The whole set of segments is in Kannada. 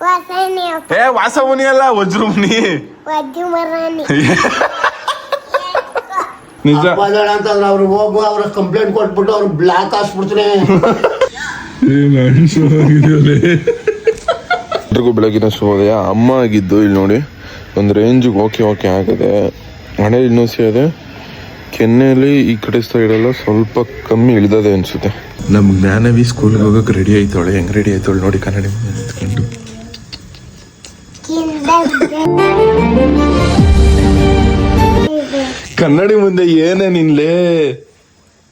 ವಾಸನೆ ವಾಸ ಮುನಿ ಅಲ್ಲ ವಜ್ರ ಮುನಿ ನಿಜ. ಅಂತಂದ್ರೆ ಅವ್ರು ಹೋಗು ಅವ್ರ ಕಂಪ್ಲೇಂಟ್ ಕೊಟ್ಬಿಟ್ಟು ಅವ್ರು ಬ್ಲಾಕ್ ಹಾಕ್ಸ್ಬಿಡ್ತೀನಿ ಎಲ್ರಿಗೂ ಬೆಳಗಿನ ಶುಭೋದಯ. ಅಮ್ಮ ಆಗಿದ್ದು ಇಲ್ಲಿ ನೋಡಿ. ಒಂದು ರೇಂಜಿಗೆ ಓಕೆ ಓಕೆ ಆಗಿದೆ ಹಣೆ ಇನ್ನೂ ಇದೆ. ಕೆನ್ನೆಯಲ್ಲಿ ಈ ಕಡೆ ಸೈಡೆಲ್ಲ ಸ್ವಲ್ಪ ಕಮ್ಮಿ ಇಳಿದದೆ ಅನ್ಸುತ್ತೆ. ನಮ್ಮ ಜ್ಞಾನವಿ ಸ್ಕೂಲ್ಗೆ ಹೋಗೋಕೆ ರೆಡಿ ಆಯ್ತಾಳೆ. ಹೆಂಗ್ ರೆಡಿ ಆಯ್ತಾಳೆ ನೋಡಿ ಕನ್ನಡ ನಿಂತ್ಕೊಂಡು. ಕನ್ನಡಿ ಮುಂದೆ ಏನೇ ನಿನ್ಲೇ?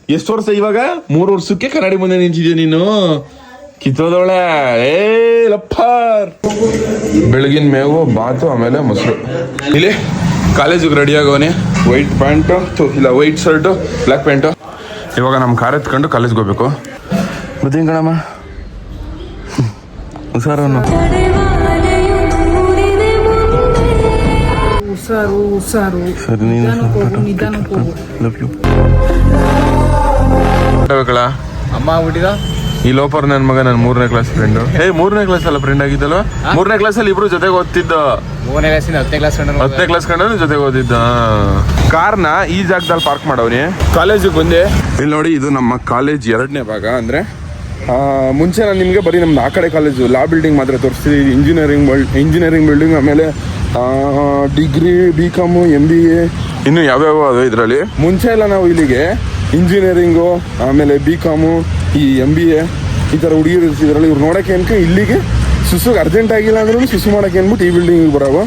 ಎಷ್ಟು ವರ್ಷ ಇವಾಗ? ಮೂರು ವರ್ಷಕ್ಕೆ ಕನ್ನಡಿ ಮುಂದೆ ನಿಂತಿದ್ಯಾ ನೀನು? ಕಿತ್ತೋದೊಳೆ ಏ, ಲಪ್ಪರ್. ಬೆಳಗಿನ ಮೇವು, ಬಾತು, ಆಮೇಲೆ ಮೊಸರು. ಇಲ್ಲಿ ಕಾಲೇಜಿಗೆ ರೆಡಿ ಆಗೋನೆ ವೈಟ್ ಪ್ಯಾಂಟು ಇಲ್ಲ ವೈಟ್ ಶರ್ಟು ಬ್ಲ್ಯಾಕ್ ಪ್ಯಾಂಟು ಇವಾಗ ನಮ್ಮ ಕಾರ್ ಎತ್ಕೊಂಡು ಕಾಲೇಜ್ಗೆ ಹೋಗ್ಬೇಕು. ಬರ್ತೀನಿ ಕಣಮ್ಮ. ಹುಷಾರನ್ನು ಹುಷಾರು ಸಾರು ಸರಿ ನೀನು ನಿಧಾನಕ್ಕೆ ಹೋಗು ನಿಧಾನಕ್ಕೆ ಹೋಗು ಲವ್ ಯು ಅಮ್ಮ ಆಗ್ಬಿಟ್ಟಿದ ಈ ಲೋಪರ್ ನನ್ನ ಮಗ ನನ್ನ ಮೂರನೇ ಕ್ಲಾಸ್ ಫ್ರೆಂಡ್ ಏ ಮೂರನೇ ಕ್ಲಾಸ್ ಅಲ್ಲ ಫ್ರೆಂಡ್ ಆಗಿದ್ದಲ್ವ? ಮೂರನೇ ಕ್ಲಾಸ್ ಅಲ್ಲಿ ಇಬ್ರು ಜೊತೆಗೆ ಓದ್ತಿದ್ದ. ಮೂರನೇ ಕ್ಲಾಸಿಂದ ಹತ್ತನೇ ಕ್ಲಾಸ್ ಹತ್ತನೇ ಕ್ಲಾಸ್ ಕಂಡು ಜೊತೆಗೆ ಓದಿದ್ದ. ಕಾರ್ನ ಈ ಜಾಗದಲ್ಲಿ ಪಾರ್ಕ್ ಮಾಡವ್ರಿ ಕಾಲೇಜಿಗೆ ಬಂದೆ. ಇಲ್ಲಿ ನೋಡಿ ಇದು ನಮ್ಮ ಕಾಲೇಜ್ ಎರಡನೇ ಭಾಗ ಅಂದ್ರೆ ಮುಂಚೆ ನಾನು ನಿಮಗೆ ಬರೀ ನಮ್ಮದು ಆ ಕಡೆ ಕಾಲೇಜು ಲಾ ಬಿಲ್ಡಿಂಗ್ ಮಾತ್ರ ತೋರಿಸ್ತೀವಿ ಇಂಜಿನಿಯರಿಂಗ್ ಇಂಜಿನಿಯರಿಂಗ್ ಬಿಲ್ಡಿಂಗ್ ಆಮೇಲೆ degree B com M B A ಇನ್ನು ಯಾವ್ಯಾವ ಅದು ಇದರಲ್ಲಿ? ಮುಂಚೆ ಎಲ್ಲ ನಾವು ಇಲ್ಲಿಗೆ ಇಂಜಿನಿಯರಿಂಗು ಆಮೇಲೆ ಬಿ ಕಾಮು ಈ ಎಂ ಬಿ ಎ ಈ ಥರ ಹುಡುಗಿರು ಇದರಲ್ಲಿ ಇವ್ರು ನೋಡೋಕೆ ಏನಕ್ಕೆ ಇಲ್ಲಿಗೆ ಸುಸುಗೆ ಅರ್ಜೆಂಟ್ ಆಗಿಲ್ಲ ಅಂದ್ರೂ ಸುಸು ಮಾಡೋಕೆ ಅಂದ್ಬಿಟ್ಟು ಈ ಬಿಲ್ಡಿಂಗ್ ಬರೋವು.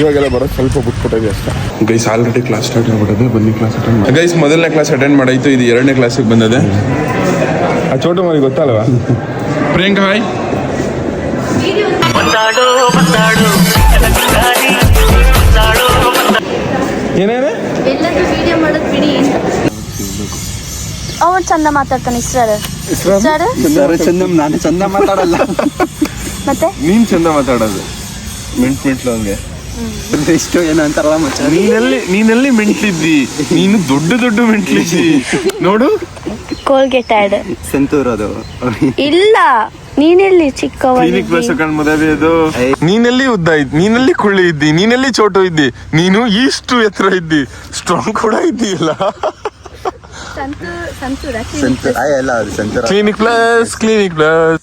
ಇವಾಗೆಲ್ಲ ಬರೋದು ಸ್ವಲ್ಪ ಬಿಟ್ಬಿಟ್ಟಿದೆ ಅಷ್ಟೇ. ಗೈಸ್ ಆಲ್ರೆಡಿ ಕ್ಲಾಸ್ ಸ್ಟಾರ್ಟ್ ಆಗ್ಬಿಟ್ಟಿದೆ ಬನ್ನಿ ಕ್ಲಾಸ್ ಅಟೆಂಡ್ ಗೈಸ್ ಮೊದಲನೇ ಕ್ಲಾಸ್ ಅಟೆಂಡ್ ಮಾಡಾಯ್ತು ಇದು ಎರಡನೇ ಕ್ಲಾಸಿಗೆ ಬಂದದೆ. ಆ ಚೋಟು ಮರಿ ಗೊತ್ತಲ್ವಾ? ಪ್ರಿಯಾಂಕಾ ಹಾಯ್ ಏನೇನು? ಅವ ಚಂದ ಮಾತಾಡ್ತಾನೆ ಸರ್ ಸರ್ ಸರ್ ಚಂದ ನಾನು ಚಂದ ಮಾತಾಡಲ್ಲ. ಮತ್ತೆ? ನೀನ್ ಚಂದ ಮಾತಾಡೋದು. ಮಿಂಟ್ ಮಿಂಟ್ಲು ಹಂಗೆ ಇಷ್ಟು ಏನೋ ಅಂತಾರಲ್ಲ ಮಚ್ಚ? ನೀನಲ್ಲಿ ನೀನೆಲ್ಲಿ ಮಿಂಟ್ಲಿದ್ದಿ. ನೀನು ದೊಡ್ಡ ದೊಡ್ಡ ಮೆಂಟ್ಲಿದ್ದಿ. ನೋಡು. ಕೋಲ್ಗೇಟ್ ಆಡ್ ಸೆಂತೂರ್ ಅದು. ಇಲ್ಲ. ನೀನೆಲ್ಲಿ ಚಿಕ್ಕವ ಕ್ಲಿನಿಕ್ ಪ್ಲಸ್ ಕಣ್ ಮದುವೆ ಅದು. ನೀನೆಲ್ಲಿ ಉದ್ದ ಇದ್ದಿ? ನೀನಲ್ಲಿ ಕುಳ್ಳಿ ಇದ್ದಿ? ನೀನಲ್ಲಿ ಚೋಟು ಇದ್ದಿ? ನೀನು ಇಷ್ಟು ಎತ್ತರ ಇದ್ದಿ. ಸ್ಟ್ರಾಂಗ್ ಕೂಡ ಇದ್ದಿಲ್ಲ Santoor? Santoor clinic plus clinic plus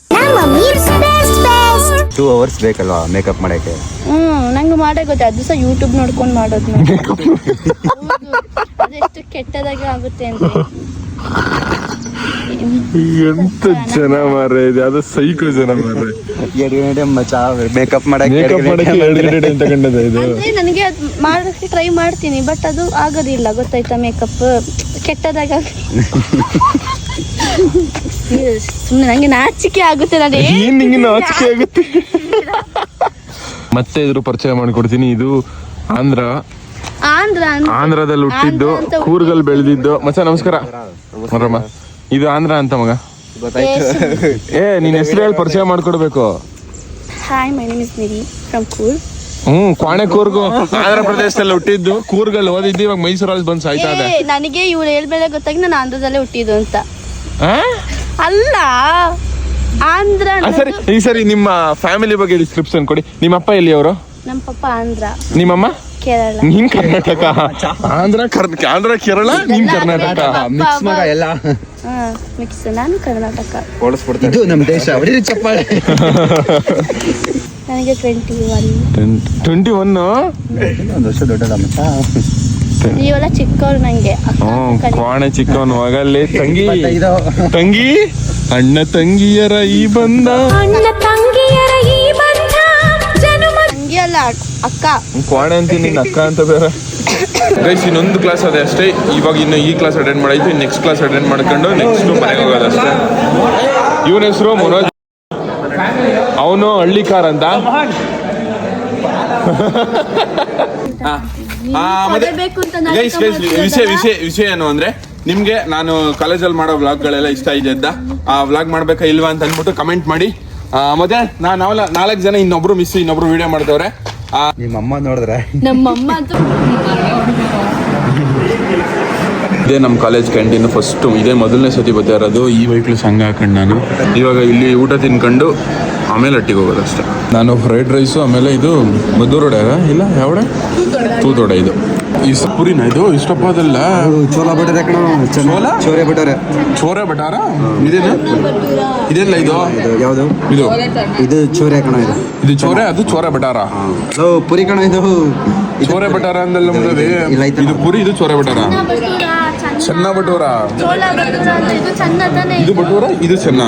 two hours ಬೇಕಲ್ವಾ ಮೇಕಪ್ ಮಾಡಕ್ಕೆ? ಹ್ಮ್ ನಂಗೆ ಮಾಡೇ ಗೊತ್ತೆ ಅದು ಸಹ ಯೂಟ್ಯೂಬ್ ನೋಡ್ಕೊಂಡು ಮಾಡೋದು ನಾನು. ಹೌದು. ಅದೆಷ್ಟು ಕೆಟ್ಟದಾಗಿ ಆಗುತ್ತೆ ಅಂತ. ಎಂತ ಜನ ಮಾರ ಇದೆ ಅದು ಸೈಕೋ ಜನ ಮಾರ ಎರಡು ಗಂಟೆ ಮಚ್ಚ ಮೇಕಪ್ ಮಾಡಕ್ಕೆ ಮೇಕಪ್ ಮಾಡಕ್ಕೆ ಎರಡು ಗಂಟೆ ಇದು. ಅಂದ್ರೆ ನನಗೆ ಅದು ಮಾಡೋಕ್ಕೆ ಟ್ರೈ ಮಾಡ್ತೀನಿ ಬಟ್ ಅದು ಆಗೋದಿಲ್ಲ ಗೊತ್ತಾಯ್ತಾ ಮೇಕಪ್ ಕೆಟ್ಟದಾಗ ಸುಮ್ಮನೆ ನಂಗೆ ನಾಚಿಕೆ ಆಗುತ್ತೆ ನಾನು. ಏನ್ ನಿಂಗೆ ನಾಚಿಕೆ ಆಗುತ್ತೆ? ಮತ್ತೆ ಇದ್ರ ಪರಿಚಯ ಮಾಡ್ಕೊಡ್ತೀನಿ. ಇದು ಆಂಧ್ರ. ಆಂಧ್ರ ಅಂತ. ಆಂಧ್ರದಲ್ಲಿ ಹುಟ್ಟಿದ್ದು ಕೂರ್ಗಲ್ ಬೆಳೆದಿದ್ದು. ಮಚ್ಚ ನಮಸ್ಕಾರ. ಮರಮ್ಮ. ಇದು ಆಂಧ್ರ ಅಂತ ಮಗ. ಏ ನಿನ್ನ ಹೆಸರು ಹೇಳಿ ಪರಿಚಯ ಮಾಡ್ಕೊಡ್ಬೇಕು. Hi my name is Nidhi from ಕೂರ್ hmm ಕ್ವಾಣೆ ಕೂರ್ಗು ಆಂಧ್ರ ಪ್ರದೇಶದಲ್ಲಿ ಹುಟ್ಟಿದ್ದು. ಕೂರ್ಗಲ್ಲಿ ಓದಿದ್ದು ಇವಾಗ ಮೈಸೂರಲ್ಲಿ ಬಂದು ಸಾಯ್ತಾ ಇದೆ. ನನಗೆ ಇವ್ರು ಹೇಳ್ಬೇಡ ಗೊತ್ತಾಗಿ ನಾನು ಆಂಧ್ರದಲ್ಲೇ ಹುಟ್ಟಿದ್ದು ಅಂತ. ಆ? ಅಲ್ಲ ಆಂಧ್ರ ಸರಿ ಈ ಸರಿ ನಿಮ್ಮ ಫ್ಯಾಮಿಲಿ ಬಗ್ಗೆ ಡಿಸ್ಕ್ರಿಪ್ಷನ್ ಕೊಡಿ. ನಿಮ್ಮ ಅಪ್ಪ ಎಲ್ಲಿ ಅವರು ನಮ್ಮ ಪಪ್ಪ ಆಂಧ್ರ. ನಿಮ್ಮಮ್ಮ? ಕೇರಳ. ನೀನ್ ಕರ್ನಾಟಕ. ಆಂಧ್ರ ಕರ್ ಆಂಧ್ರ ಕೇರಳ ನೀನ್ ಕರ್ನಾಟಕ. ಮಿಕ್ಸ್ ಮಗ ಎಲ್ಲ. ಹಾ ಮಿಕ್ಸ್ ನಾನು ಕರ್ನಾಟಕ. ಓಡಿಸ್ಬಿಡ್ತಾರೆ ಇದು ನಮ್ಮ ದೇಶ ಹೊಡಿ ಚಪ್ಪಾಳೆ. ನನಗೆ ಟ್ವೆಂಟಿ ಒನ್ ಟ್ವೆಂಟಿ ಒನ್ ಒಂದು ವರ್ಷ ದೊಡ್ಡದ ಮಚ್ಚ. ನೀವೆಲ್ಲ ಚಿಕ್ಕವ್ರು ನಂಗೆ ಹ್ಮ್ ಕಣೆ. ಕ್ವಾಣೆ ಚಿಕ್ಕವನು. ಮಗಲ್ಲಿ ತಂಗಿ. ತಂಗಿ? ಅಣ್ಣ ತಂಗಿಯರ ಈ ಬಂದ ತಂಗಿ ಅಲ್ಲ ಅಕ್ಕ. ಕ್ವಾಣೆ ಅಂತೀನಿ ನಿನ್ನ ಅಕ್ಕ ಅಂತ ಬೇರೆ. ಗೈಸ್ ಇನ್ನೊಂದು ಕ್ಲಾಸ್ ಅದೇ ಅಷ್ಟೇ. ಇವಾಗ ಇನ್ನು ಈ ಕ್ಲಾಸ್ ಅಟೆಂಡ್ ಮಾಡಾಯ್ತು. ನೆಕ್ಸ್ಟ್ ಕ್ಲಾಸ್ ಅಟೆಂಡ್ ಮಾಡ್ಕೊಂಡು ನೆಕ್ಸ್ಟ್ ಮನೆಗೆ ಹೋಗೋದಷ್ಟೇ ಇವನ ಹೆಸರು ಮನೋಜ್. ಅವನು ಹಳ್ಳಿಕಾರ್ ಅಂತ. ಆ, ಮತ್ತೆ- ಅಂತ ನಾನು ಗೈಸ್ ಗೈಸ್ ವಿಷಯ ವಿಷಯ ವಿಷಯ ಏನು ಅಂದ್ರೆ ನಿಮ್ಗೆ ನಾನು ಕಾಲೇಜಲ್ಲಿ ಮಾಡೋ ವ್ಲಾಗ್ಗಳೆಲ್ಲ ಇಷ್ಟ ಇದೆ ಅಂತ ಆ ವ್ಲಾಗ್ ಮಾಡ್ಬೇಕಾ ಇಲ್ವಾ ಅಂತ ಅಂದ್ಬಿಟ್ಟು ಕಮೆಂಟ್ ಮಾಡಿ. ಆ, ಮತ್ತೆ ನಾ ನಾವೆಲ್ಲ ನಾಲ್ಕು ಜನ ಇನ್ನೊಬ್ರು ಮಿಸ್ ಇನ್ನೊಬ್ರು ವಿಡಿಯೋ ಮಾಡ್ತವ್ರೆ. ಆ, ನಿಮ್ಮ ಅಮ್ಮ ನೋಡಿದ್ರೆ. ನಮ್ಮಮ್ಮ ಇದೇ ನಮ್ಮ ಕಾಲೇಜ್ ಕ್ಯಾಂಟೀನ್ ಫಸ್ಟು ಇದೇ ಮೊದಲನೇ ಸತಿ ಬರ್ತಾ ಇರೋದು. ಈ ವೆಹಿಕಲ್ ಸಂಘ ಹಾಕೊಂಡು ನಾನು. ಇವಾಗ ಇಲ್ಲಿ ಊಟ ತಿನ್ಕೊಂಡು ಆಮೇಲೆ ಅಟ್ಟಿಗೆ ಹೋಗೋದು ಅಷ್ಟೇ. ನಾನು ಫ್ರೈಡ್ ರೈಸು ಆಮೇಲೆ ಇದು ಮದ್ದೂರೊಡೆ ಇಲ್ಲ ಯಾವಡೆ? ತೂತೊಡೆ ಇದು. ಈ ಪುರಿನ ಇದು? ಇಷ್ಟಪ್ಪದಲ್ಲ ಚೋಲ ಬಟರೆ ಚೋಲ? ಚೋರೆ ಬಟರೆ. ಚೋರೆ ಬಟಾರ? ಇದೇನು? ಇದೆಲ್ಲ ಇದು? ಇದು ಯಾವುದು? ಇದು. ಇದು ಚೋರೆ ಕಣ ಇದು. ಇದು ಚೋರೆ ಅದು ಚೋರೆ ಬಟಾರ? ಪುರಿ ಕಣ ಇದು. ಚೋರೆ ಬಟಾರ ಅಂದಲ್ಲ ಇದು- ಮುಂದೆ ಇದು ಪುರಿ ಇದು ಚೋರೆ ಬಟಾರ? ಚೆನ್ನ ಬಟೂರ ಇದು ಚೆನ್ನ ತಾನೇ ಇದು ಬಟೂರ ಇದು ಚೆನ್ನ?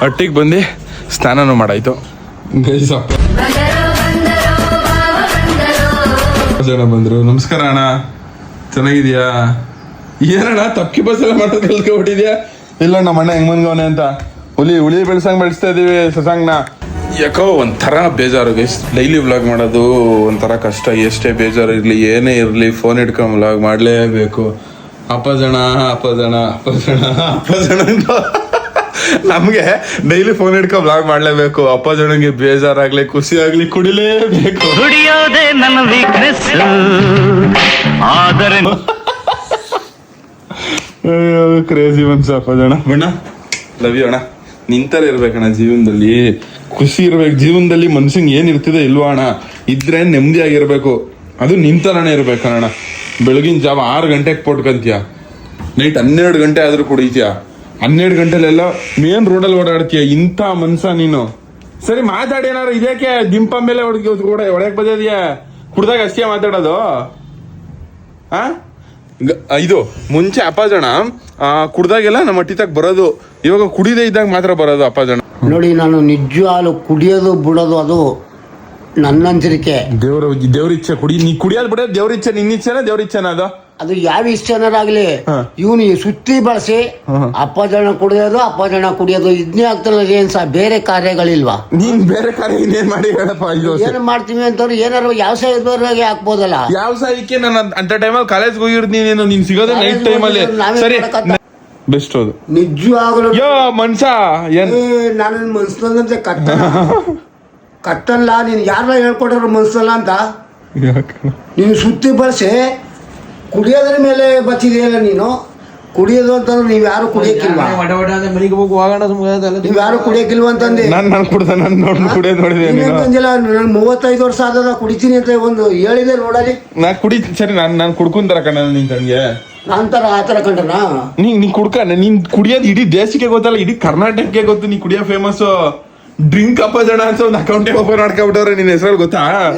ಹಟ್ಟಿಗೆ ಬಂದು ಸ್ನಾನನೂ ಮಾಡಾಯ್ತು. ಜನ ಬಂದ್ರು. ನಮಸ್ಕಾರ ಅಣ್ಣ. ಚೆನ್ನಾಗಿದ್ಯಾ ಏನಣ್ಣ ತಪ್ಪಿ ಬಸ್ ಎಲ್ಲ ಮಾಡೋದು ಕಲ್ತ್ಕೊಬಿಟ್ಟಿದ್ಯಾ ಇಲ್ಲ ನಮ್ಮ ಅಣ್ಣ ಹೆಂಗ್ ಬಂದ್ಗವನೆ ಅಂತ. ಹುಲಿ ಹುಲಿ ಬೆಳ್ಸಂಗ್ ಬೆಳೆಸ್ತಾ ಇದೀವಿ ಸಸಂಗ್ನ. ಯಾಕೋ ಒಂಥರ ಬೇಜಾರು ಗೈಸ್ ಡೈಲಿ ವ್ಲಾಗ್ ಮಾಡೋದು ಒಂಥರ ಕಷ್ಟ. ಎಷ್ಟೇ ಬೇಜಾರು ಇರಲಿ ಏನೇ ಇರಲಿ ಫೋನ್ ಇಟ್ಕೊಂಡು ವ್ಲಾಗ್ ಮಾಡಲೇಬೇಕು. ಅಪ್ಪ ಜನ ಅಪ್ಪ ಜನ ಅಪ್ಪ ಜನ ಅಪ್ಪ ಜನ ಅಂತ. ನಮಗೆ ಡೈಲಿ ಫೋನ್ ಹಿಡ್ಕೊ ಬ್ಲಾಗ್ ಮಾಡ್ಲೇಬೇಕು. ಅಪ್ಪ ಜನಗೆ ಬೇಜಾರಾಗ್ಲಿ ಖುಷಿ ಆಗ್ಲಿ ಕುಡಿಲೇಬೇಕು. ಕುಡಿಯೋದೇ ನನ್ನ ವೀಕ್ನೆಸ್ ಆದರೆ ಕ್ರೇಜಿ ಮನ್ಸ ಅಪ್ಪ ಜನ ಬಣ್ಣ ಲವ್ ಯು ಅಣ್ಣ. ನಿಂತಲ್ಲಿ ಇರ್ಬೇಕಣ್ಣ ಜೀವನದಲ್ಲಿ. ಖುಷಿ ಇರ್ಬೇಕು. ಜೀವನದಲ್ಲಿ ಮನ್ಸಿಂಗ್ ಏನ್ ಇರ್ತಿದೆ ಇಲ್ವಾ ಅಣ್ಣ? ಇದ್ರೆ ನೆಮ್ಮದಿಯಾಗಿರ್ಬೇಕು. ಅದು ನಿಂತರನೇ ಇರ್ಬೇಕಣ್ಣ ಬೆಳಗಿನ ಜಾವ ಆರು ಗಂಟೆಗೆ ಪೋಟ್ಕಂತೀಯ. ನೈಟ್ ಹನ್ನೆರಡು ಗಂಟೆ ಆದ್ರೂ ಕುಡಿತೀಯ? ಹನ್ನೆರಡು ಗಂಟೆಲೆಲ್ಲ ಮೇನ್ ರೋಡಲ್ಲಿ ಓಡಾಡ್ತೀಯ? ಇಂಥ ಮನ್ಸ ನೀನು. ಸರಿ ಮಾತಾಡಿ ಏನಾರು ಇದಕ್ಕೆ ದಿಂಪ ಮೇಲೆ ಹೊಡ್ಕಿ ಹೊಡೆಯಕ್ ಬಂದಿದ್ಯಾ? ಕುಡ್ದಾಗ ಅಷ್ಟೇ ಮಾತಾಡೋದು. ಆ? ಇದು ಮುಂಚೆ ಅಪ್ಪ ಜನ ಆ, ಕುಡ್ದಾಗೆಲ್ಲ ನಮ್ಮ ಅಟ್ಟಿತಾಗ ಬರೋದು. ಇವಾಗ ಕುಡಿದೇ ಇದ್ದಾಗ ಮಾತ್ರ ಬರೋದು ಅಪ್ಪ ಜನ ನೋಡಿ ನಾನು ನಿಜವಾಗ್ಲು ಕುಡಿಯೋದು ಬಿಡೋದು ಅದು ನನ್ನ ಅಂಜರಿಕೆ ದೇವ್ರ ದೇವ್ರ ಇಚ್ಛೆ ಕುಡಿ ನೀ ಕುಡಿಯೋದು ಬಿಡೋದು ದೇವ್ರ ಇಚ್ಛೆ ನಿನ್ನ ಇಚ್ಛೆನ ದೇವ್ರ ಇಚ್ಛೆನ ಅದು? ಅದು ಯಾವ ಇಷ್ಟನಾರಾಗ್ಲಿ. ಇವನು ಸುತ್ತಿ ಬಳಸಿ ಅಪ್ಪ ಜನ ಕುಡಿಯೋದು ಅಪ್ಪ ಜನ ಕುಡಿಯೋದು ಇದನ್ನೇ ಆಗ್ತಾನೆ ಏನ್ ಸಹ ಬೇರೆ ಕಾರ್ಯಗಳಿಲ್ವಾ? ನೀನ್ ಬೇರೆ ಕಾರ್ಯ ಇನ್ನೇನ್ ಮಾಡಿ ಹೇಳಪ್ಪ. ಏನ್ ಮಾಡ್ತೀವಿ ಅಂತಂದ್ರೆ ಏನಾರು ವ್ಯವಸಾಯದವ್ರಿಗೆ ಹಾಕ್ಬೋದಲ್ಲ? ವ್ಯವಸಾಯಕ್ಕೆ ಸಾಯಕ್ಕೆ ನಾನು ಅಂತ ಟೈಮಲ್ಲಿ ಕಾಲೇಜ್ ಹೋಗಿರ್ತೀನಿ ನೀನು ನೀನ್ ಸಿಗೋದೇ ನೈಟ್ ಟೈಮಲ್ಲಿ ಸರಿ ಬೆಸ್ಟ್ ಅದು. ನಿಜವಾಗ್ಲು ಯೋ ಮನ್ಸ ಏನ್? ನಾನು ಮನ್ಸಲ್ಲಂತೆ ಕಟ್ಟ ಕಟ್ಟಲ್ಲ ನೀನು ಯಾರ ಹೇಳ್ಕೊಟ್ರು ಮನ್ಸಲ್ಲ ಅಂತ? ನೀನು ಸುತ್ತಿ ಬಳಸಿ ಕುಡಿಯೋದ್ರ ಮೇಲೆ ಬಚ್ಚಿದೆಯಲ್ಲ ನೀನು? ಕುಡಿಯೋದು ಅಂತಂದ್ರೆ ನೀವು ಯಾರು ಕುಡಿಯಕ್ಕಿಲ್ವಾ? ಮನೆಗೆ ಹೋಗಿ ಹೋಗೋಣ ನೀವು ಯಾರು ಕುಡಿಯಕ್ಕಿಲ್ವ ಅಂತಂದೆ? ನಾನ್ ನಾನು ಕುಡ್ದ ನಾನು ನೋಡಿ ಕುಡಿಯೋದು ನೋಡಿದೆ ನೀನು? ನೀನೇನಂದಿಲ್ಲ ನಾನು ಮೂವತ್ತೈದು ವರ್ಷ ಆದದ ಕುಡಿತೀನಿ ಅಂತ ಒಂದು ಹೇಳಿದೆ ನೋಡಲಿ ನಾ ಕುಡಿ ಸರಿ ನಾನ್ ನಾನ್ ಕುಡ್ಕೊಂತಾರ ಕಣ ನಿನ್ ಕಣ್ಗೆ. ನಾನ್ ತರ ಆ ಥರ ಕಂಡನಾ ನೀ ನೀ ಕುಡ್ಕ ನೀನ್ ಕುಡಿಯೋದು ಇಡೀ ದೇಶಕ್ಕೆ ಗೊತ್ತಲ್ಲ ಇಡೀ ಕರ್ನಾಟಕಕ್ಕೆ ಗೊತ್ತು ನೀ ಕುಡಿಯೋ ಫೇಮಸ್ ಡ್ರಿಂಕ್ ಅಪ್ಪಜಣ ಅಂತ ಒಂದು ಅಕೌಂಟೇ ಓಪನ್ ಮಾಡ್ಕೊಬಿಟ್ಟವ್ರೆ ನಿನ್ನ ಹೆಸರಲ್ಲಿ ಗೊತ್ತಾ?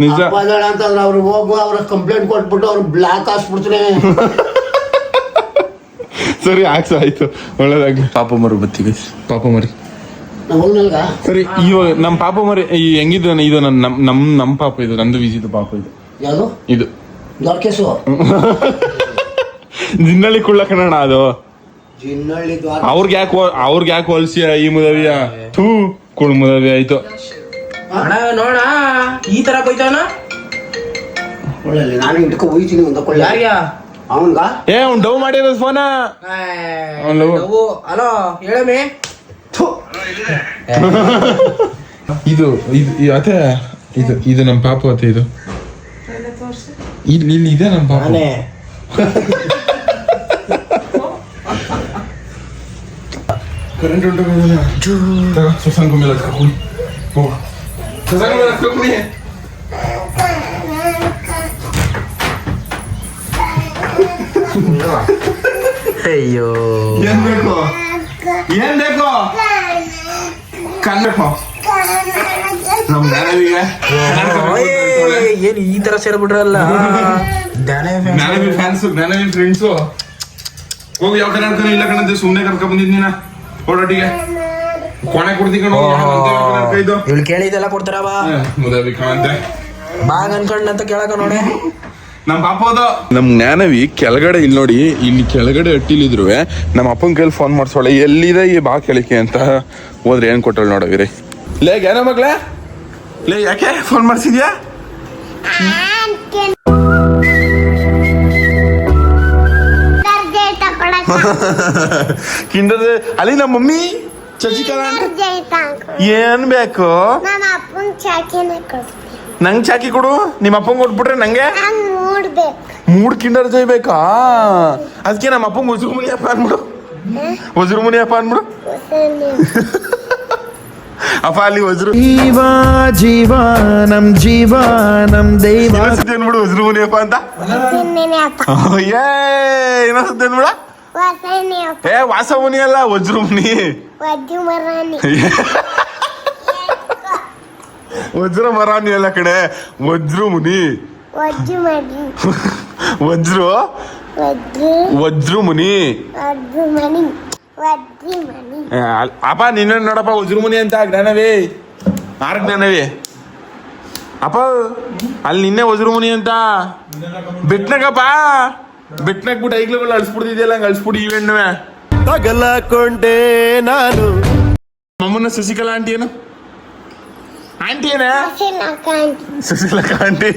ನಿಜ. ಅಪ್ಪಜಣ ಅಂತಂದ್ರೆ ಅವ್ರು ಹೋಗು ಅವ್ರ ಕಂಪ್ಲೇಂಟ್ ಕೊಟ್ಬಿಟ್ಟು ಅವ್ರು ಬ್ಲಾಕ್ ಹಾಸ್ಬಿಡ್ತಾರೆ. ಸರಿ ಆಕ್ಸ ಆಯ್ತು. ಒಳ್ಳೇದಾಗ್ಲಿ. ಪಾಪ ಮರು ಬತ್ತಿಗೆ ಪಾಪ ಮರಿ. ಸರಿ ಇವಾಗ ನಮ್ಮ ಪಾಪ ಮರಿ ಈ ಹೆಂಗಿದ್ದು ಇದು ನನ್ನ ನಮ್ ನಮ್ ನಮ್ ಪಾಪ ಇದು ನಂದು ವಿಜಿದು ಪಾಪ ಇದು. ಯಾವುದು? ಇದು. ಜಿನ್ನಳ್ಳಿ ಕುಳ್ಳ ಕಣಣ ಅದು. ಅವ್ರಿಗೆ ಯಾಕೆ ಅವ್ರಿಗೆ ಯಾಕೆ ಹೋಲ್ಸಿಯ ಈ ಮುದವಿಯ? ಥೂ ಕುಳ್ ಮುದವಿ ಆಯ್ತು. ಅಣ್ಣ ನೋಡ ಈ ತರ ಕೊಯ್ತಾನ? ನಾನು ಇಟ್ಕೊ ಹೋಯ್ತೀನಿ ಒಂದು ಕೊಳ್ಳ ಯಾರ್ಯ? ಅವನ್ಗ? ಏ ಅವ್ನ್ ಡವ್ ಮಾಡಿರೋದು ಫೋನ? ಅವ್ನು ಹಲೋ ಹೇಳಮಿ ಇದು ಇದು ಅತ್ತೆ ಇದು ಇದು ನಮ್ಮ ಪಾಪು ಅತ್ತೆ ಇದು. ಇಲ್ಲಿ ಇಲ್ಲಿ ಇದೆ ನಮ್ಮ ಪಾಪ. ಕರೆಂಟ್ ಉಂಟು ಸುಸಂಗ ಮೇಲೆ ಕರ್ಕೊಂಡು ಓ ಸುಸಂಗ ಮೇಲೆ ಕರ್ಕೊಂಡು ಅಯ್ಯೋ. ಏನ್ ಬೇಕು? ಏನ್ ಬೇಕು? ಕನ್ಬೇಕು ನಮ್ ಜ್ಞಾನವಿಗೆ ಏನು ಈ ತರ ಸೇರ್ಬಿಟ್ರಲ್ಲ ಜ್ಞಾನವಿ ಫ್ಯಾನ್ಸ್ ಜ್ಞಾನವಿ ಫ್ರೆಂಡ್ಸು ಹೋಗಿ ಯಾವ ಆಡ್ತಾನೆ? ಇಲ್ಲ ಕಣಂತೆ ಸುಮ್ಮನೆ ಕರ್ಕೊಂಡ್ ಬಂದಿದ್ದೀನಿ ನೀನ. ಓಡಾಟಿಗೆ ಕೊನೆ ಇವಳು ಕೇಳಿದೆಲ್ಲ ಕೊಡ್ತಾರವ ಮುದವಿ ಕಣಂತೆ ಬಾಗ್ ಅನ್ಕೊಂಡ್ ಅಂತ ಕೇಳಕ ನೋಡೆ. ನಮ್ ಪಾಪ ಹೋದ ನಮ್ ಜ್ಞಾನವಿ ಕೆಳಗಡೆ ಇಲ್ಲಿ ನೋಡಿ ಇಲ್ಲಿ ಕೆಳಗಡೆ ಅಟ್ಟಿಲಿದ್ರು ನಮ್ಮ ಅಪ್ಪನ ಕೈಲಿ ಫೋನ್ ಮಾಡ್ಸೋಳೆ ಎಲ್ಲಿದೆ ಈ ಬಾ ಕೇಳಿಕೆ ಅಂತ ಹೋದ್ರೆ ಏನ್ ಕೊಟ್ಟಳು ನೋಡವಿರಿ ಲೇ ಜ್ಞಾನ ಮಗ್ಲೇ ಲೇ ಯಾಕೆ ಫೋನ್ ಮಾಡ್ಸಿದ್ಯಾ? ಕಿಂಡದ ಅಲ್ಲಿ ನಮ್ಮ ಮಮ್ಮಿ ಚಚಿಕಲ ಏನ್ ಬೇಕು? ನಂಗೆ ಅಪ್ಪನ ಚಾಕಿನ ಕೊಡ್ತೀನಿ. ನಂಗ್ ಚಾಕಿ ಕೊಡು ನಿಮ್ಮ ಅಪ್ಪಂಗ್ ಕೊಟ್ಬಿಟ್ರೆ ನಂಗೆ? ಮೂಡ್ ಕಿಂಡರ್ ಜೈ ಬೇಕಾ? ಅದಕ್ಕೆ ನಮ್ಮ ಅಪ್ಪಂಗ್ ಮುಸುಕು ಮುನಿ ಅಪ್ಪ ಅನ್ಬಿಡು. ವಜ್ರು ಮುನಿ ಅಪ್ಪ ಅನ್ಬಿಡು. ಅಪ್ಪ ಅಲ್ಲಿ ವಜ್ರು ಜೀವ ಜೀವನಂ ಜೀವನಂ ದೈವ. ಸುದ್ದಿ ಅನ್ಬಿಡು ವಜ್ರು ಮುನಿ ಅಪ್ಪ. ಅಂತ ಏನೋ ಸುದ್ದಿ ಅನ್ಬಿಡ. ಏ ವಾಸ ಮುನಿ ಅಲ್ಲ ವಜ್ರು ಮುನಿ ವಜ್ರ ಮರಾನಿ ಅಲ್ಲ ಕಡೆ ವಜ್ರು ಮುನಿ ವಜ್ರ? ವಜ್ರ. ಮುನಿ ಅಪ್ಪ ನಿನ್ನ ನೋಡಪ್ಪ ವಜ್ರು ಮುನಿ ಅಂತ ಜ್ಞಾನವೇ. ಆರ ಜ್ಞಾನವೇ? ಅಪ್ಪ ಅಲ್ಲಿ ನಿನ್ನೆ ವಜ್ರು ಮುನಿ ಅಂತ. ಬಿಟ್ನಕಪ್ಪ ಬಿಟ್ನಕ್ ಬಿಟ್ಟು ಐಗ್ಲುಗಳು ಅಳ್ಸ್ಬಿಡ್ತಿದ್ಯಲ್ಲ ಹಂಗ ಅಳ್ಸ್ಬಿಡಿ ಇವೆಣ್ಣೆ ತಗಲಕೊಂಡೆ ನಾನು. ಮಮ್ಮನ ಶಶಿಕಲಾ ಆಂಟಿ ಏನು? ಆಂಟಿ ಏನ? ಶಶಿಕಲಾ ಆಂಟಿ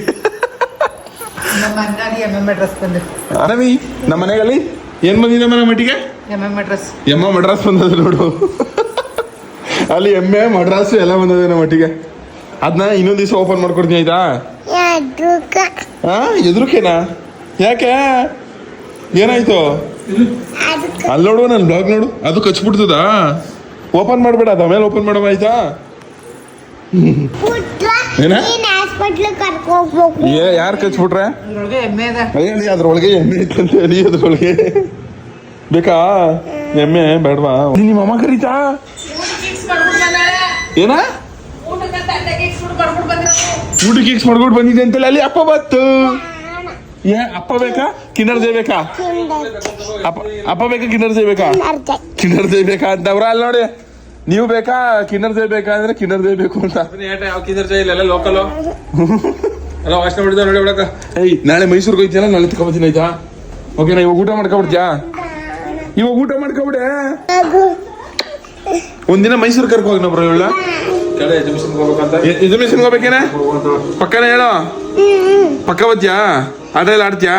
ನಮ್ಮ ಅಂಗಡಿ ಎಂ ಎಂ ಡ್ರೆಸ್ ಬಂದಿತ್ತು ರವಿ ನಮ್ಮ ಮನೆಯಲ್ಲಿ? ಏನ್ ಬಂದಿದೆ ಮನೆ ಮಟ್ಟಿಗೆ? ಎಂ ಎಂ ಡ್ರೆಸ್ ಎಮ್ಮ ಮಡ್ರಾಸ್ ಬಂದದ ನೋಡು. ಅಲ್ಲಿ ಎಮ್ಮೆ ಮಡ್ರಾಸು ಎಲ್ಲ ಬಂದದೆ ನಮ್ಮ ಮಟ್ಟಿಗೆ. ಅದನ್ನ ಇನ್ನೊಂದು ದಿವಸ ಓಪನ್ ಮಾಡ್ಕೊಡ್ತೀನಿ ಆಯ್ತಾ? ಎದುರುಕೇನಾ? ಯಾಕೆ? ಏನಾಯ್ತು? ಅಲ್ಲಿ ನೋಡು ನನ್ನ ಬ್ಲಾಗ್ ನೋಡು. ಅದು ಕಚ್ಬಿಡ್ತದ? ಓಪನ್ ಮಾಡ್ಬೇಡ ಅದ ಮೇಲೆ ಓಪನ್ ಮಾಡೋ ಆಯ್ತಾ? ಏ ಯಾರು ಕಚ್ಬಿಟ್ರೆ? ಬಿಟ್ರೆ ಎಮ್ಮೆ ಒಳಗೆ ಹೇಳಿ ಅದ್ರೊಳಗೆ ಎಮ್ಮೆ ಅಂತ ಹೇಳಿ ಅದ್ರೊಳಗೆ. ಬೇಕಾ? ಎಮ್ಮೆ ಬೇಡವಾ? ನಿಮ್ಮ ಅಮ್ಮ ಕರೀತಾ? ಏನ? ಊಟಕ್ಕೆ ಇಕ್ಸ್ ಮಾಡ್ಕೊಂಡು ಬಂದಿದೆ ಅಂತೇಳಿ ಅಲ್ಲಿ ಅಪ್ಪ ಬತ್ತು ಏ ಅಪ್ಪ ಬೇಕಾ? ಕಿನ್ನರ್ ಜೈ ಬೇಕಾ? ಅಪ್ಪ ಅಪ್ಪ ಬೇಕಾ ಕಿನ್ನರ್ ಜೈ ಬೇಕಾ? ಕಿನ್ನರ್ ಜೈ. ಬೇಕಾ ಅಂತ ಅವ್ರ ಅಲ್ಲಿ ನೋಡಿ. ನೀವು ಬೇಕಾ ಕಿನ್ನರ್ ಜೈ ಬೇಕಾ ಅಂದ್ರೆ ಕಿನ್ನರ್ ಜೈ ಬೇಕು ಅಂತ. ಯಾವ ಕಿನ್ನರ್ ಜೈ ಇಲ್ಲ? ಲೋಕಲ್ ಎಲ್ಲ ವಾಸನೆ ಮಾಡಿದ ನೋಡಿ ಬಿಡಕ ಏಯ್ ನಾಳೆ ಮೈಸೂರಿಗೆ ಹೋಯ್ತಿಯಲ್ಲ ನಾಳೆ ತಗೊಬತ್ತೀನಿ ಆಯ್ತಾ? ಓಕೆನಾ ಇವಾಗ ಊಟ ಮಾಡ್ಕೊಬಿಡ್ತೀಯಾ? ಇವಾಗ ಊಟ ಮಾಡ್ಕೊಬಿಡೆ? ಒಂದಿನ ಮೈಸೂರು ಕರ್ಕೊ ಹೋಗಿ ಬ್ರೋ ಇವಳ ಕೆಳ ಎಜುಕೇಶನ್ ಹೋಗ್ಬೇಕಂತ? ಎಜುಮೇಷನ್ ಹೋಗ್ಬೇಕೇನ? ಪಕ್ಕನೇ ಹೇಳೋ? ಪಕ್ಕ ಬತ್ತೀಯಾ ಆಟ ಎಲ್ಲ ಆಡ್ತೀಯಾ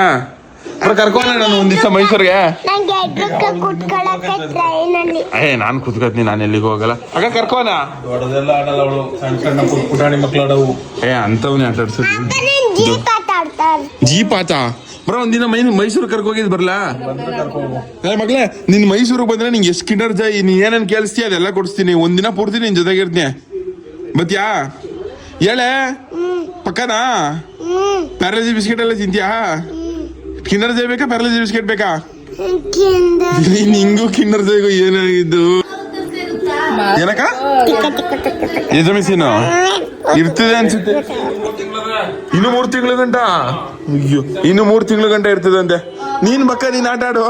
ಕರ್ಕೊಂಡ ನಾನು ಒಂದ್ ದಿವಸ ಮೈಸೂರಿಗೆ. ನಂಗೆ ಎಡ್ರಕ್ಕ ಕುಟ್ಕೊಳಕ್ಕೆ ಟ್ರೈನಲ್ಲಿ. ಏ ನಾನು ಕುತ್ಕೋತೀನಿ ನಾನು ಎಲ್ಲಿಗೂ ಹೋಗಲ್ಲ. ಆಗ ಕರ್ಕೋನ ದೊಡ್ಡದೆಲ್ಲ ಆಡಲ್ಲ ಅವಳು ಸಣ್ಣ ಸಣ್ಣ ಪುಟ್- ಪುಟಾಣಿ ಮಕ್ಳು ಆಡವು. ಏ ಅಂತವನೇ ಆಟ ಆಡ್ಸೋದು. ನನ್ ಜೀಪ್ ಆಟ ಆಡ್ತಾರೆ ಜೀಪ್ ಆತ ಬರೋ ಒಂದಿನ ಮೈ ಮೈಸೂರು ಕರ್ಕೋಗಿದ್ ಬರ್ಲಾ? ಏ ಮಗ್ಲೇ ನಿನ್ ಮೈಸೂರಿಗೆ ಬಂದ್ರೆ ನಿಂಗೆ ಎಷ್ಟು ಕಿಂಡರ್ ಜೈ ನೀ ಏನೇನ್ ಕೇಳಿಸ್ತೀಯ ಅದೆಲ್ಲ ಕೊಡಿಸ್ತೀನಿ. ಒಂದಿನ ಪೂರ್ತಿ ನಿನ್ ಜೊತೆಗಿರ್ತೀನಿ ಬತ್ಯಾ ಹೇಳೆ? ಪಕ್ಕನಾ? ಪ್ಯಾರಲಜಿ ಬಿಸ್ಕೆಟ್ ಎಲ್ಲ ತಿಂತೀಯಾ? ಕಿನ್ನರ್ ಜೈ ಬೇಕಾ ಪ್ಯಾರಲಜಿ ಬಿಸ್ಕೆಟ್ ಬೇಕಾ? ನಿಂಗು ಕಿನ್ನರ್ ಜೈಗೂ ಏನಾಗಿದ್ದು? ಏನಕ್ಕ? ಯಜಮಿಸಿನ ಇರ್ತದೆ ಅನ್ಸುತ್ತೆ. ಇನ್ನು ಮೂರು ತಿಂಗಳ ಗಂಟ? ಅಯ್ಯೋ ಇನ್ನು ಮೂರು ತಿಂಗಳ ಗಂಟ ಇರ್ತದೆ ಅಂತೆ ನೀನ್ ಬಕ್ಕ ನೀನ್ ಆಟ ಆಡು.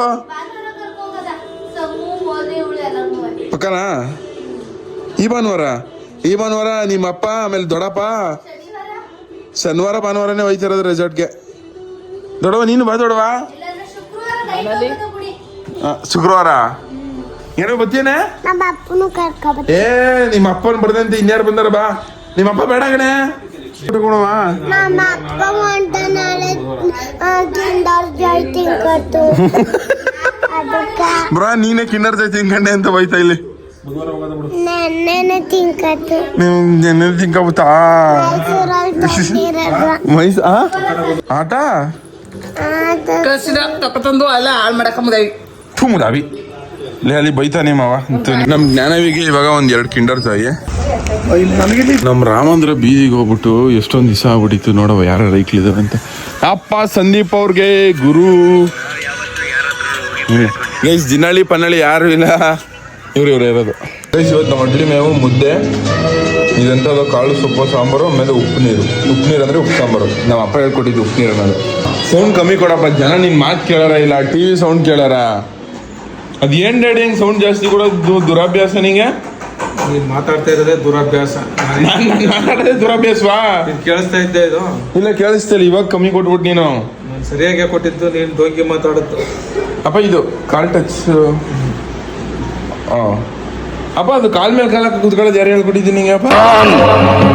ಪಕ್ಕನಾ? ಈ ಭಾನುವಾರ? ಈ ಭಾನುವಾರ ನಿಮ್ಮಪ್ಪ ಆಮೇಲೆ ದೊಡ್ಡಪ್ಪ ಶನಿವಾರ ಭಾನುವಾರನೇ ಹೋಯ್ತಿರೋದು ರೆಸಾರ್ಟ್ಗೆ ದೊಡವ ನೀನು ಬಾ ದೊಡವಾ ಶುಕ್ರವಾರ? ಏನೋ ಬತ್ತೇನೆ ಏ ನಿಮ್ಮ ಅಪ್ಪನ್ ಬರ್ದಂತೆ ಇನ್ಯಾರು ಬಂದಾರ ಬಾ. ನಿಮ್ಮ ಅಪ್ಪ ಬೇಡ ಅದಕ್ಕ ಬ್ರಾ ನೀನೇ ಕಿನ್ನರ್ ಜೈ ತಿನ್ಕಂಡೆ ಅಂತ ಬೈತಾ ಇಲ್ಲಿ. ನೀವು ನೆನ್ನೆ ಮೈಸೂರಲ್ಲಿ ತಂದಿರೋದು ಮೈಸ್? ಆಟ? ಕಳ್ಸಿದ ತಕೊತಂದು ಅಲ್ಲ ಹಾಳು ಮಾಡಕ ಥೂ ಮುದಾವಿ ಲೇ ಅಲ್ಲಿ ಬೈತಾನೆ ಮಾವ ಅಂತ ನಮ್ ಜ್ಞಾನವಿಗೆ ಇವಾಗ ಒಂದ್ ಎರಡು ಕಿಂಡರ್ ತಾಯಿ. ನಮ್ಮ ರಾಮಂದ್ರ ಬೀದಿಗೆ ಹೋಗ್ಬಿಟ್ಟು ಎಷ್ಟೊಂದ್ ದಿವಸ ಆಗ್ಬಿಟ್ಟಿತ್ತು ನೋಡವ ಯಾರ ರೈಕ್ಲಿದಾವೆ ಅಂತ. ಅಪ್ಪ ಸಂದೀಪ್ ಅವ್ರಿಗೆ ಗುರು. ಗೈಸ್ ದಿನಾಳಿ ಪನ್ನಾಳಿ ಯಾರು ಇಲ್ಲ? ಇವ್ರು ಇವ್ರು ಇರೋದು ಗೈಸ್ ಇವತ್ತು ನಮ್ಮ ಅಡ್ಲಿ ಮೇವು ಮುದ್ದೆ ಇದಂಥದ್ದು ಕಾಳು ಸೊಪ್ಪು ಸಾಂಬಾರು ಆಮೇಲೆ ಉಪ್ಪು ನೀರು. ಉಪ್ಪು ನೀರು ಅಂದರೆ ಉಪ್ಪು ಸಾಂಬಾರು. ನಮ್ಮ ಅಪ್ಪ ಹೇಳ್ಕೊಟ್ಟಿದ್ದು ಉಪ್ಪು ನೀರು ಅನ್ನೋದು. ಸೌಂಡ್ ಕಮ್ಮಿ ಕೊಡಪ್ಪ ಜನ ನಿನ್ನ ಮಾತು ಕೇಳಾರ ಇಲ್ಲ ಟಿ ವಿ ಸೌಂಡ್ ಕೇಳಾರ. ಅದು ಏನ್ ಡ್ಯಾಡಿ ಹೆಂಗೆ ಸೌಂಡ್ ಜಾಸ್ತಿ ಕೊಡೋದು? ದುರಾಭ್ಯಾಸ ನಿಂಗೆ? ನೀನ್ ಮಾತಾಡ್ತಾ ಇರೋದೇ ದುರಾಭ್ಯಾಸ. ಮಾತಾಡೋದೇ ದುರಾಭ್ಯಾಸವಾ? ನೀನ್ ಕೇಳಿಸ್ತಾ ಇದ್ದೆ ಇದು. ಇಲ್ಲ ಕೇಳಿಸ್ತಿಲ್ಲ ಇವಾಗ ಕಮ್ಮಿ ಕೊಟ್ಬಿಟ್ಟು ನೀನು. ನಾನ್ ಸರಿಯಾಗಿ ಕೊಟ್ಟಿದ್ದು ನೀನು ದೋಗಿ ಮಾತಾಡುತ್ತು ಅಪ್ಪ ಇದು ಕಾಲ್ ಟಚ್ ಅಪ್ಪ ಅದು ಕಾಲ್ ಮೇಲೆ ಕಾಲಕ್ಕೆ ಕುತ್ಕೊಳ್ಳೋದು ಯಾರು ಹೇಳ್ಕೊಟ್ಟಿದ್ದೀನಿ ನಿಂಗೆ ಅಪ್ಪ?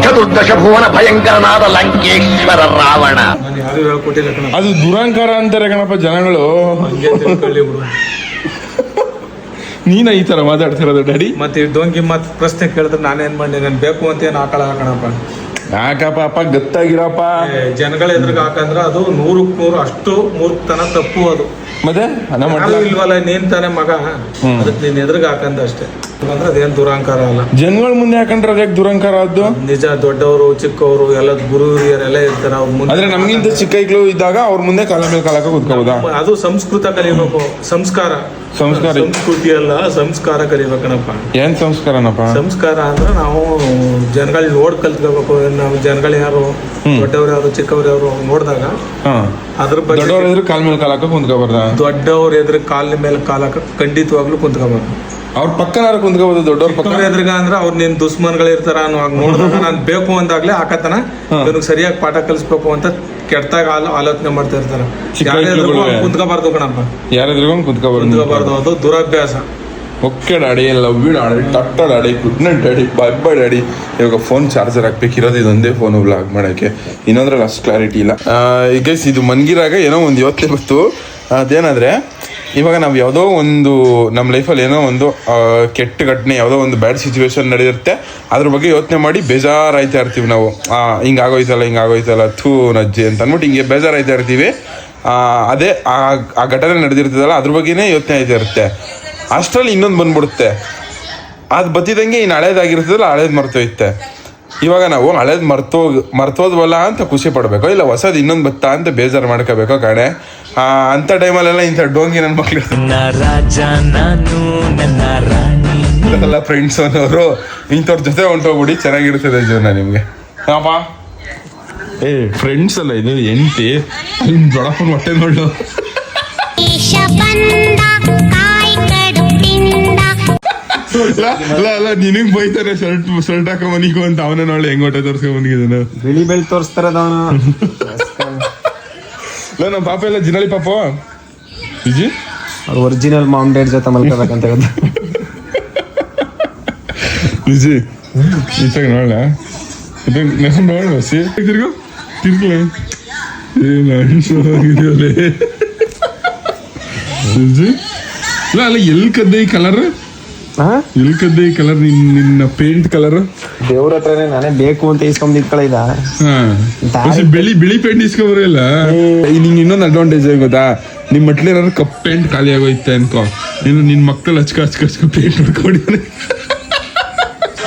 ಚತುರ್ದಶ ಭುವನ ಭಯಂಕರನಾದ ಲಂಕೇಶ್ವರ ರಾವಣ. ಯಾರು ಹೇಳ್ಕೊಟ್ಟಿಲ್ಲ ಕಣ ಅದು ದುರಂಕಾರ ಅಂತಾರೆ ಕಣಪ್ಪ ಜನಗಳು. ಹಂಗೆ ತಿಳ್ಕೊಳ್ಳಿ ಬಿಡು ನೀನ ಈ ತರ ಮಾತಾಡ್ತಿರೋದು ಡ್ಯಾಡಿ? ಮತ್ತೆ ಈ ಡೋಂಗಿ ಮಾತ್ ಪ್ರಶ್ನೆ ಕೇಳಿದ್ರೆ ನಾನೇನ್ ಮಾಡಿ ನಾನು ಬೇಕು ಅಂತ ಏನು ಹಾಕಲ್ಲ ಕಣಪ್ಪ ಯಾಕಪ್ಪ ಅಪ್ಪ ಗೊತ್ತಾಗಿರಪ್ಪ. ಜನಗಳ ಎದುರಿಗೆ ಹಾಕಂದ್ರ ಅದು ನೂರಕ್ ನೂರು ಅಷ್ಟು ಮೂರ್ತನ ತಪ್ಪು ಅದು. ಮತ್ತೆ? ಇಲ್ವಲ್ಲ ನೀನ್ ತಾನೇ ಮಗ. ಅದಕ್ಕೆ ನೀನ್ ಎದುರಿಗೆ ಹಾಕಂದ ಅಷ್ಟೇ. ಅಂದ್ರೆ ಅದೇನು ದುರಂಕಾರ ಅಲ್ಲ. ಜನಗಳ ಮುಂದೆ ಯಾಕಂದ್ರೆ ಅದೇ ದುರಂಕಾರ ಆದ್ದು? ನಿಜ ದೊಡ್ಡವರು ಚಿಕ್ಕವರು ಎಲ್ಲ ಗುರು ಹಿರಿಯರೆಲ್ಲ ಇರ್ತಾರೆ ಅವ್ರ ಮುಂದೆ ಅಂದ್ರೆ ನಮ್ಗಿಂತ ಚಿಕ್ಕ ಐಕ್ಳು ಇದ್ದಾಗ ಅವ್ರ ಮುಂದೆ ಕಾಲ ಮೇಲೆ ಕಾಲಕ್ಕ ಕೂತ್ಕೋಬೋದಾ? ಅದು ಸಂಸ್ಕೃತ ಕಲಿಬೇಕು. ಸಂಸ್ಕಾರ. ಸಂಸ್ಕಾರ. ಸಂಸ್ಕೃತಿ ಅಲ್ಲ ಸಂಸ್ಕಾರ ಕಲಿಬೇಕಣಪ್ಪ ಏನ್ ಸಂಸ್ಕಾರನಪ್ಪ ಸಂಸ್ಕಾರ ಅಂದ್ರೆ ನಾವು ಜನಗಳ ನೋಡ್ ಕಲ್ತ್ಕೋಬೇಕು. ನಾವು ಜನಗಳು ಯಾರು? ದೊಡ್ಡವ್ರು ಯಾರು? ಚಿಕ್ಕವ್ರು ಯಾರು? ನೋಡಿದಾಗ ಅದ್ರ ಬಗ್ಗೆ ದೊಡ್ಡವ್ರ ಎದುರು ಕಾಲ್ ಮೇಲೆ ಕಾಲಕ್ಕ ಕುಂತ್ಕೋಬಾರ್ದ ದೊಡ್ಡವ್ರ ಎದುರು ಕಾಲಿನ ಮೇಲೆ ಕಾಲಕ್ಕೆ ಖಂಡಿತವಾಗ್ಲೂ ಕುಂತ್ಕೋಬೇಕು ಅವ್ರ ಪಕ್ಕನ ಕುಂತ್ಕೋಬೋದು ದೊಡ್ಡವ್ರ ಪಕ್ಕ. ಎದುರುಗ ಅಂದ್ರೆ ಅವ್ರು ನಿನ್ ದುಶ್ಮನ್ಗಳು ಇರ್ತಾರ ಅನ್ನೋ ಹಾಗೆ ನೋಡಿದಾಗ ನಾನು ಬೇಕು ಅಂದಾಗ್ಲೇ ಆಕತನ ಇವ್ನಿಗೆ ಸರಿಯಾಗಿ ಪಾಠ ಕಲಿಸ್ಬೇಕು ಅಂತ ಕೆಟ್ಟದಾಗ ಆಲೋ ಆಲೋಚನೆ ಮಾಡ್ತಾ ಇರ್ತಾರ. ಕುಂತ್ಕೋಬಾರ್ದು ಕಣಪ್ಪ. ಯಾರಾದ್ರೂ ಕುಂತ್ಕೋಬಾರ್ದು. ಕುಂತ್ಕೋಬಾರ್ದು. ಅದು ದುರಭ್ಯಾಸ. ಓಕೆ ಡ್ಯಾಡಿ ಎಲ್ಲ you daddy ಟಟ್ಟ daddy good night daddy bye bye daddy ಇವಾಗ ಫೋನ್ ಚಾರ್ಜರ್ ಹಾಕ್ಬೇಕಿರೋದು ಇದೊಂದೇ ಫೋನ್ ಬ್ಲಾಗ್ ಮಾಡೋಕ್ಕೆ. ಇನ್ನೊಂದ್ರಲ್ಲಿ ಅಷ್ಟು ಕ್ಲಾರಿಟಿ ಇಲ್ಲ. ಈಗ ಇದು ಮನ್ಗಿರಾಗ ಏನೋ ಒಂದು ಇವತ್ತೇ ಬಂತು. ಅದೇನಾದ್ರೆ ಇವಾಗ ನಾವು ಯಾವುದೋ ಒಂದು ನಮ್ಮ ಲೈಫಲ್ಲಿ ಏನೋ ಒಂದು ಕೆಟ್ಟ ಘಟನೆ, ಯಾವುದೋ ಒಂದು ಬ್ಯಾಡ್ ಸಿಚುವೇಶನ್ ನಡೆದಿರುತ್ತೆ ಅದ್ರ ಬಗ್ಗೆ ಯೋಚನೆ ಮಾಡಿ ಬೇಜಾರಾಯ್ತಾ ಇರ್ತೀವಿ ನಾವು. ಹಿಂಗೆ ಆಗೋಯ್ತಲ್ಲ ಹಿಂಗೆ ಆಗೋಯ್ತಲ್ಲ ಥೂ ನಜ್ಜೆ ಅಂತ ಅಂದ್ಬಿಟ್ಟು ಹಿಂಗೆ ಬೇಜಾರಾಯ್ತಾ ಇರ್ತೀವಿ. ಅದೇ, ಆ ಆ ಘಟನೆ ನಡೆದಿರ್ತದಲ್ಲ, ಅದ್ರ ಬಗ್ಗೆನೇ ಯೋಚನೆ ಆಯ್ತಾ ಇರುತ್ತೆ. ಅಷ್ಟರಲ್ಲಿ ಇನ್ನೊಂದು ಬಂದ್ಬಿಡುತ್ತೆ. ಅದು ಬತ್ತಿದಂಗೆ ಇನ್ನು ಹಳೇದಾಗಿರ್ತದಲ್ಲ, ಹಳೇದು ಮರ್ತೋಯ್ತೆ. ಇವಾಗ ನಾವು ಹಳೇದು ಮರ್ತೋಗ್, ಮರ್ತೋದ್ವಲ್ಲ ಅಂತ ಖುಷಿ ಪಡಬೇಕು? ಇಲ್ಲ ಹೊಸದು ಇನ್ನೊಂದು ಬತ್ತಾ ಅಂತ ಬೇಜಾರು ಮಾಡ್ಕೋಬೇಕು ಕಣೆ? ಆ, ಅಂಥ ಟೈಮಲ್ಲೆಲ್ಲ ಇಂಥ ಡೋಂಗಿ ನನ್ನ ಮಕ್ಳು ಎಲ್ಲ ಫ್ರೆಂಡ್ಸ್ ಅನ್ನೋರು ಇಂಥವ್ರ ಜೊತೆ ಹೊಂಟೋಗ್ಬಿಡಿ ಚೆನ್ನಾಗಿರ್ತದೆ ಜೀವನ ನಿಮಗೆ. ಹಾಪ ಏ ಫ್ರೆಂಡ್ಸ್ ಅಲ್ಲ ಇದು ಎಂಟಿ. ನಿಮ್ಮ ದೊಡ್ಡಪ್ಪನ ಹೊಟ್ಟೆ ನೋಡು. ಅಲ್ಲ ನಿನಗ್ ಬೈತಾರೆ ಶರ್ಟ್ ಶರ್ಟ್ ಹಾಕೋ ಮನಿಗೂ ಅಂತ ಅವನ ನೋಡಿ ಹೆಂಗ್ ಹೊಟ್ಟೆ ತೋರ್ಸ್ಕೊಂಡ್ ಬಂದಿದ್ದಾನೆ. ಬಿಳಿ ಬೆಳ್ ತೋರಿಸ್ತಾರದ ಅವನು ಇಲ್ಲ ನಮ್ಮ ಪಾಪ ಎಲ್ಲ ಜಿನಾಳಿ ಪಾಪ. ವಿಜಿ ಅವ್ರು ಒರಿಜಿನಲ್ ಮಾಮ್ ಡೇಡ್ ಜೊತೆ ಮಲ್ಕೋಬೇಕಂತ ಹೇಳಿದ್ರು ವಿಜಿ ಇತ್ತಾಗ ನೋಡ ನೋಡ ಸಿ? ತಿರ್ಗು? ತಿರ್ಗಲ. ಏನು ಅನ್ಸೋಗಿದೆಯಲ್ಲೇ ವಿಜಿ ಇಲ್ಲ ಅಲ್ಲ ಎಲ್ಲಿ ಕದ್ದೆ ಈ ಕಲರ್ ಹಾ ಎಲ್ಲಿ ಕದ್ದೆ ಈ ಕಲರ್ ನಿನ್ ನಿನ್ನ ಪೇಂಟ್ ಕಲರ್ ದೇವ್ರ ಹತ್ರನೇ ನಾನೇ ಬೇಕು ಅಂತ ಇಸ್ಕೊಂಡ್ ದಾರಿ- ಬಿಳಿ ಬಿಳಿ ಪೇಂಟ್ ಇಸ್ಕೊಬರಲ್ಲ ನಿಂಗೆ ಇನ್ನೊಂದು ಅಡ್ವಾಂಟೇಜ್ ಗೊತ್ತಾ? ನಿಮ್ಮ ಮಟ್ಲಿ ಏನಾದ್ರು ಕಪ್ ಪೇಂಟ್ ಖಾಲಿ ಆಗೋಯ್ತೆ ಅನ್ಕೋ. ನೀನು ನಿನ್ನ ಮಕ್ಕಳು ಹಚ್ಕ ಹಚ್ಕ ಹಚ್ಕ ಪೇಂಟ್ ಹೊಡ್ಕೊಂಡಿದ್ದಾನೆ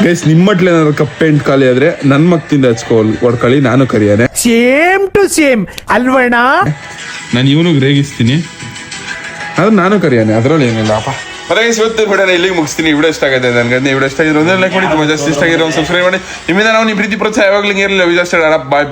ಗೈಸ್ ನಿಮ್ಮ ಮಟ್ಲಿ ಏನಾದ್ರು ಕಪ್ ಪೇಂಟ್ ಖಾಲಿ ಆದ್ರೆ ನನ್ನ ಮಕ್ತಿಂದ ಹಚ್ಕೋ ಹೊಡ್ಕೊಳ್ಳಿ ನಾನು ಕರಿಯಾನೆ. ಸೇಮ್ ಟು ಸೇಮ್ ಅಲ್ವಣ್ಣ? ನಾನು ಇವನು ರೇಗಿಸ್ತೀನಿ. ಅದು ನಾನು ಕರಿಯಾನೆ ಅದರಲ್ಲಿ ಏನಿಲ್ಲ ಅಪ್ಪ. ಗೈಸ್ ಇವತ್ತು ಬಿಡೋಣ, ಇಲ್ಲಿಗೆ ಮುಗಿಸ್ತೀನಿ. ವಿಡಿಯೋ ಇಷ್ಟ ಆಗಿದೆ ನನಗೆ. ವಿಡಿಯೋ ಇಷ್ಟ ಆಗಿರೋ ಲೈಕ್ ಮಾಡಿ, ತುಂಬ ಜಾಸ್ತಿ ಇಷ್ಟ ಆಗಿರೋ ಸಬ್ಸ್ಕ್ರೈಬ್ ಮಾಡಿ. ನಿಮ್ಮಿಂದ ನಾವು ನಿಮ್ಮ ಪ್ರೀತಿ ಪ್ರೋತ್ಸಾಹ ಯಾವಾಗಲೂ ಇರಲಿಲ್ಲ ವಿಜಯ ಬಾಯ್ ಬಾಯ್